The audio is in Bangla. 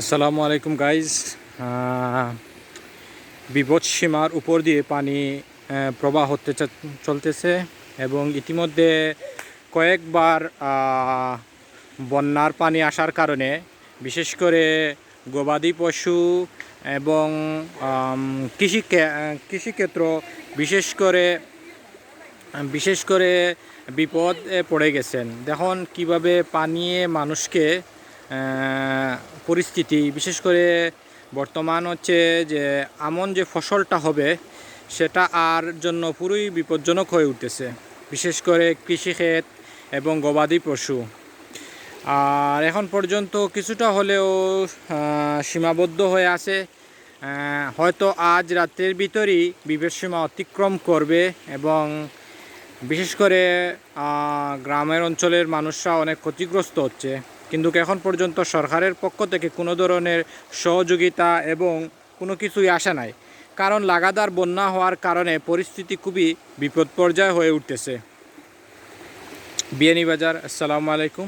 আসসালামু আলাইকুম গাইজ বিপদ সীমার উপর দিয়ে পানি প্রবাহ হতে চলতেছে এবং ইতিমধ্যে কয়েকবার বন্যার পানি আসার কারণে, বিশেষ করে গবাদি পশু এবং কৃষি কৃষিক্ষেত্র, বিশেষ করে বিশেষ করে বিপদে পড়ে গেছেন। দেখুন কীভাবে পানিয়ে মানুষকে পরিস্থিতি। বিশেষ করে বর্তমান হচ্ছে যে আমন যে ফসলটা হবে, সেটা আর জন্য পুরোই বিপজ্জনক হয়ে উঠতেছে। বিশেষ করে কৃষিক্ষেত এবং গবাদি পশু। আর এখন পর্যন্ত কিছুটা হলেও সীমাবদ্ধ হয়ে আছে। হয়তো আজ রাতের ভিতরেই বিপদ সীমা অতিক্রম করবে এবং বিশেষ করে গ্রামের অঞ্চলের মানুষরা অনেক ক্ষতিগ্রস্ত হচ্ছে। কিন্তু এখন পর্যন্ত সরকারের পক্ষ থেকে কোনো ধরনের সহযোগিতা এবং কোনো কিছুই আসা নাই। কারণ লাগাতার বন্যা হওয়ার কারণে পরিস্থিতি খুবই বিপদ পর্যায়ে হয়ে উঠতেছে। বিয়ানীবাজার, আসসালামু আলাইকুম।